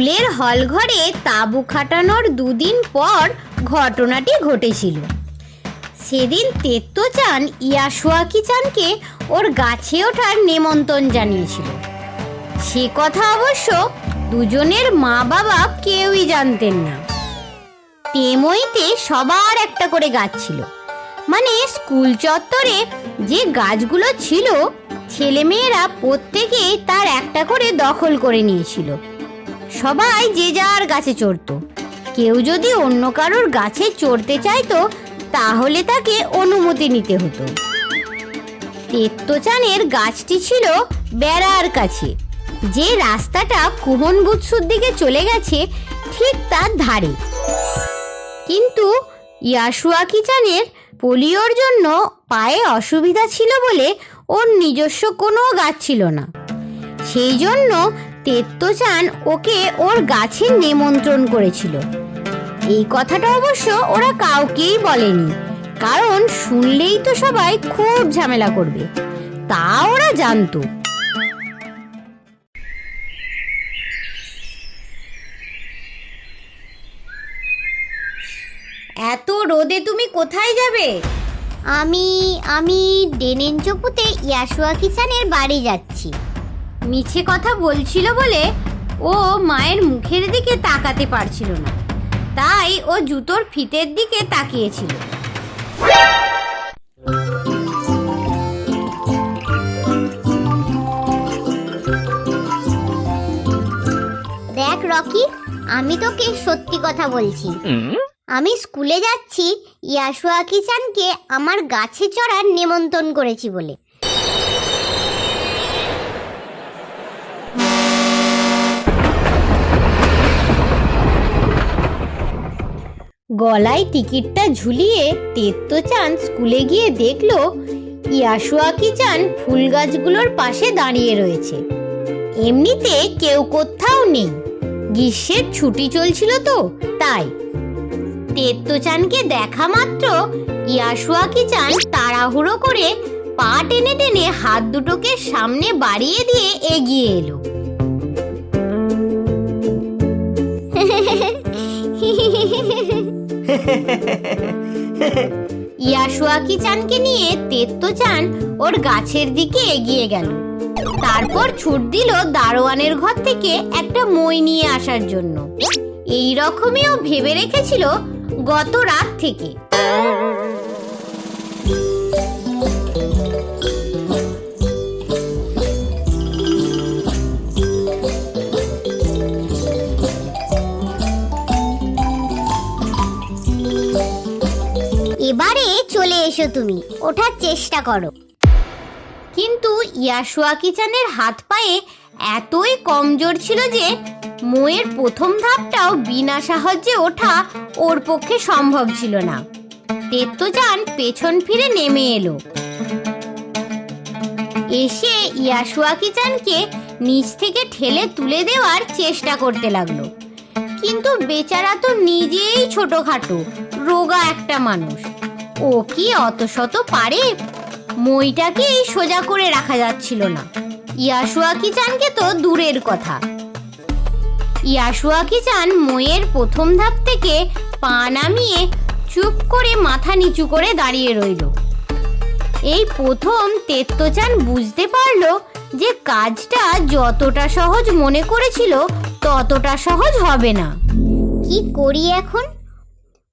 স্কুলের হল ঘরে তাঁবু খাটানোর দুদিন পর ঘটনাটি ঘটেছিল। সেদিন তেত্তচান ইয়াসুয়াকি চানকে ওর গাছে ওঠার নেমন্তণ জানিয়েছিল। সে কথা অবশ্য দুজনের মা বাবা কেউই জানতেন না। তেমইতে সবার একটা করে গাছ ছিল। মানে স্কুল চত্বরে যে গাছগুলো ছিল, ছেলেমেয়েরা প্রত্যেকেই তার একটা করে দখল করে নিয়েছিল। সবাই যে যার গাছে চড়তো। কেউ যদি অন্য কারোর গাছে চড়তে চাইতো, তাহলে তাকে অনুমতি নিতে হতো। তেত্তচানের গাছটি ছিল বেড়ার কাছে। যে রাস্তাটা কুহন বুৎসুর দিকে চলে গেছে, ঠিক তার ধারে। কিন্তু ইয়াসুয়াকি চানের পোলিওর জন্য পায়ে অসুবিধা ছিল বলে ওর নিজস্ব কোনো গাছ ছিল না। সেই জন্য তেত্তচান ওকে ওর গাছে নিমন্ত্রণ করেছিল। এই কথাটা অবশ্য ওরা কাউকেই বলেনি, কারণ শুনলেই তো সবাই খুব ঝামেলা করবে, তা ওরা জানতো। এত রোদে তুমি কোথায় যাবে? আমি আমি ডেনেনচপুতে ইয়াসুয়া কিচানের বাড়ি যাচ্ছি। মিছে কথা বলছিল বলে ও মায়ের মুখের দিকে তাকাতে পারছিল না। তাই ও জুতোর ফিতের দিকে তাকিয়েছিল। দেখ রকি আমি তোকে সত্যি কথা বলছি। আমি স্কুলে যাচ্ছি ইয়াসুয়া কিচানকে আমার গাছে চড়ার নেমন্তন্ন করেছি বলে। গলায় টিকিটটা ঝুলিয়ে তেত্তো চান স্কুলে গিয়ে দেখল, ইয়াসুয়াকি চান ফুল গাছগুলোর পাশে দাঁড়িয়ে রয়েছে। এমনিতে কেউ কোথাও নেই। গ্রীষ্মের ছুটি চলছিল তো, তাই। তেত্তো চানকে দেখা মাত্র ইয়াসুয়াকি চান তাড়াহুড়ো করে পা টেনে টেনে হাত দুটোকে সামনে বাড়িয়ে দিয়ে এগিয়ে এলো। ইয়াসুয়াকি চানকে নিয়ে তেত্তো চান ওর গাছের দিকে এগিয়ে গেল। তারপর ছুট দিল দারোয়ানের ঘর থেকে একটা মই নিয়ে আসার জন্য। এই রকমই ও ভেবে রেখেছিল গত রাত থেকে। ওঠার চেষ্টা করো। কিন্তু ইয়াসুয়াকি চানের হাত পায়ে এতই কমজোর ছিল যে মোয়ের প্রথম ধাপটাও বিনা সাহায্যে ওঠা ওর পক্ষে সম্ভব ছিল না। তেত্তচান পেছন ফিরে নেমে এলো। এসে ইয়াসুয়াকি কিচানকে নিচ থেকে ঠেলে তুলে দেওয়ার চেষ্টা করতে লাগল। কিন্তু বেচারা তো নিজেই ছোটখাটো, রোগা একটা মানুষ। ও কি অত শত পারে? মইটাকেই সোজা করে রাখা যাচ্ছিল না। ইয়াসুয়াকি চানকে তো দূরের কথা। ইয়াসুয়াকি চান মইয়ের প্রথম ধাপ থেকে পা নামিয়ে চুপ করে মাথা নিচু করে দাঁড়িয়ে রইল। এই প্রথম তেত্তচান বুঝতে পারল যে কাজটা যতটা সহজ মনে করেছিল ততটা সহজ হবে না। কি করি এখন?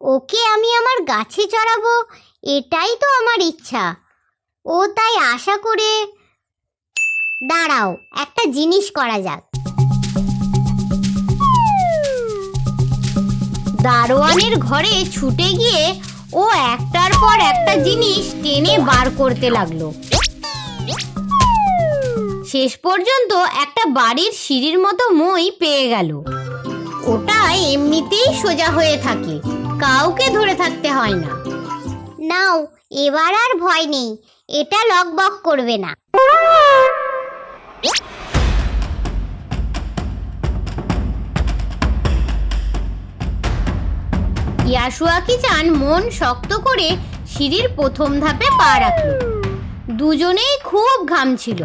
ওকে আমি আমার গাছে চড়াবো, এটাই তো আমার ইচ্ছা। ও তাই আশা করে, দাঁড়াও, একটা জিনিস করা যাক। দারোয়ানের ঘরে ছুটে গিয়ে ও একটার পর একটা জিনিস টেনে বার করতে লাগল। শেষ পর্যন্ত একটা বাড়ির সিঁড়ির মতো মই পেয়ে গেল। ওটা এমনিতেই সোজা হয়ে থাকে। কাউকে ধরে থাকতে হয় না। নাও এবার আর ভয় নেই। এটা লকবক করবে না। ইয়াসুয়াকি চান মন শক্ত করে সিঁড়ির প্রথম ধাপে পা রাখল। দুজনেই খুব ঘামছিল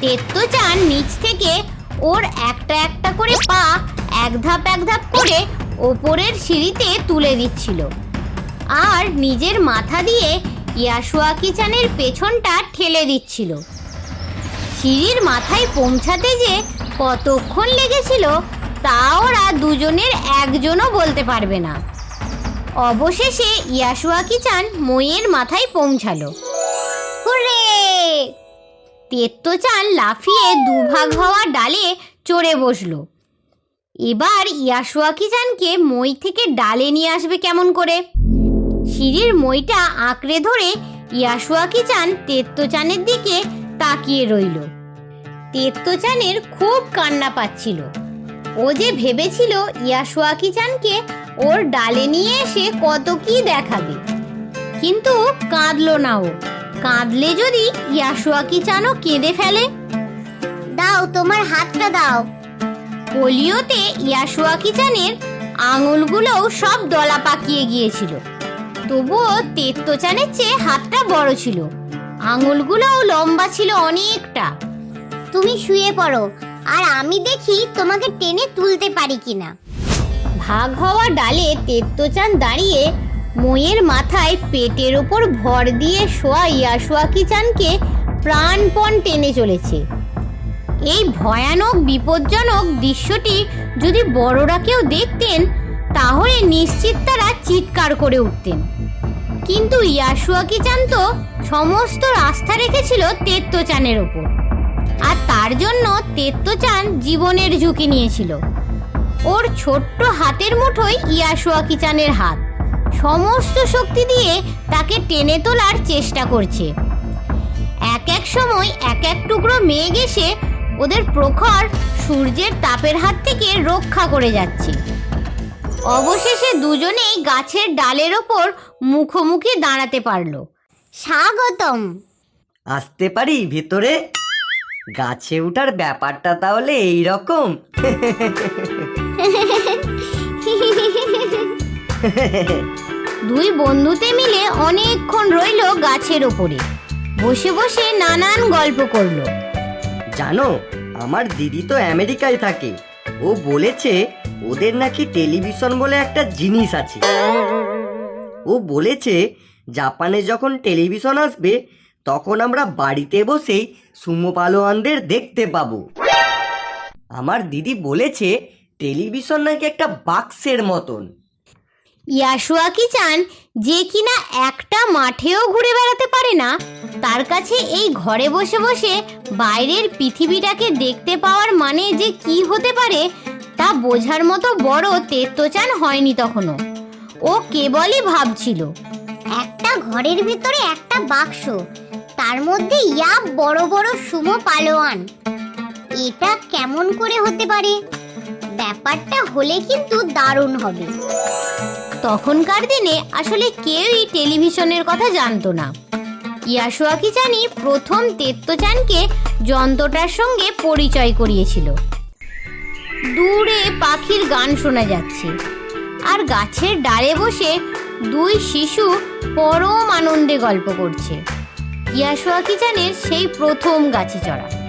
তেত্তো চান নিচ থেকে ওর একটা একটা করে পা এক ধাপ এক ধাপ করে ওপরের সিঁড়িতে তুলে দিচ্ছিল। আর নিজের মাথা দিয়ে ইয়াশুয়াকি চানের পেছনটা ঠেলে দিচ্ছিল। সিঁড়ির মাথায় পৌঁছাতে যে কতক্ষণ লেগেছিল, তা ওরা দুজনের একজনও বলতে পারবে না। অবশেষে ইয়াশুয়াকি চান মইয়ের মাথায় পৌঁছালো। হুরে তেত্তো চান লাফিয়ে দুভাগ হওয়া ডালে চড়ে বসল। এবার ইয়াশুয়াকি চানকে মই থেকে ডালে নিয়ে আসবে কেমন করে? সিঁড়ির মইটা আঁকড়ে ধরে ইয়াশুয়াকি চান তেত্তো চানের দিকে তাকিয়ে রইল। তেত্তো চানের খুব কান্না পাচ্ছিল। ও যে ভেবেছিল ইয়াশুয়াকি চানকে ওর ডালে নিয়ে এসে কত কি দেখাবে। কিন্তু কাঁদলো না ও। কাঁদলে যদি ইয়াশুয়াকি চানও কেঁদে ফেলে। দাও, তোমার হাতটা দাও। পোলিওতে ইয়াশুয়াকি চানের আঙুলগুলোও সব দলা পাকিয়ে গিয়েছিল। তবুও তেত্তো চানের চেয়ে হাতটা বড় ছিল। আঙুলগুলোও লম্বা ছিল অনেকটা। তুমি শুয়ে পড়ো, আর আমি দেখি তোমাকে টেনে তুলতে পারি কিনা। ভাগ হওয়া ডালে তেত্তোচান দাঁড়িয়ে মইয়ের মাথায় পেটের ওপর ভর দিয়ে শোয়া ইয়াশুয়াকি চানকে প্রাণপণ টেনে চলেছে। এই ভয়ানক, বিপজ্জনক দৃশ্যটি যদি বড়রা কেউ দেখতেন, তাহলে নিশ্চিত তারা চিৎকার করে উঠতেন। কিন্তু ইয়াশুয়াকি চান তো সমস্ত আস্থা রেখেছিল তেত্তোচানের ওপর। আর তার জন্য তেত্তোচান জীবনের ঝুঁকি নিয়েছিল। ওর ছোট্ট হাতের মুঠোয় ইয়াশুয়া কিচানের হাত। সমস্ত শক্তি দিয়ে তাকে টেনে তোলার চেষ্টা করছে। এক এক সময় এক এক টুকরো মেঘ এসে ওদের প্রখর সূর্যের তাপের হাত থেকে রক্ষা করে যাচ্ছে। অবশেষে দুজনেই গাছের ডালের ওপর মুখোমুখি দাঁড়াতে পারল। স্বাগতম। আসতে পারি ভেতরে? গাছে ওঠার ব্যাপারটা তাহলে এই রকম দুই বন্ধুতে মিলে অনেকক্ষণ রইল গাছের ওপরে। বসে বসে নানান গল্প করল। জানো, আমার দিদি তো আমেরিকায় থাকে। ও বলেছে ওদের নাকি টেলিভিশন বলে একটা জিনিস আছে। ও বলেছে জাপানে যখন টেলিভিশন আসবে, তখন আমরা বাড়িতে বসেই সুমো পালোয়ানদের দেখতে পাবো। আমার দিদি বলেছে টেলিভিশন নাকি একটা বাক্সের মতন। ইয়াশুয়াকি চান যে কিনা একটা মাঠেও ঘুরে বেড়াতে পারে না? তার কাছে এই ঘরে বসে বসে বাইরের পৃথিবীটাকে দেখতে পাওয়ার মানে যে কি হতে পারে, তা বোঝার মতো বড় তেত্তচান হয়নি তখনও ও কেবলই ভাবছিল, একটা ঘরের ভিতরে একটা বাক্স, তার মধ্যে ইয়া বড় বড় সুমো পালোয়ান, এটা কেমন করে হতে পারে? ব্যাপারটা হলে কিন্তু দারুণ হবে। তখনকার দিনে আসলে কেউই টেলিভিশনের কথা জানতো না। ইয়াশুয়াকি চানি প্রথম তেত্তচানকে যন্ত্রটার সঙ্গে পরিচয় করিয়েছিল। দূরে পাখির গান শোনা যাচ্ছে। আর গাছের ডালে বসে দুই শিশু পরম আনন্দে গল্প করছে। ইয়াশুয়াকি চানের সেই প্রথম গাছে চড়া।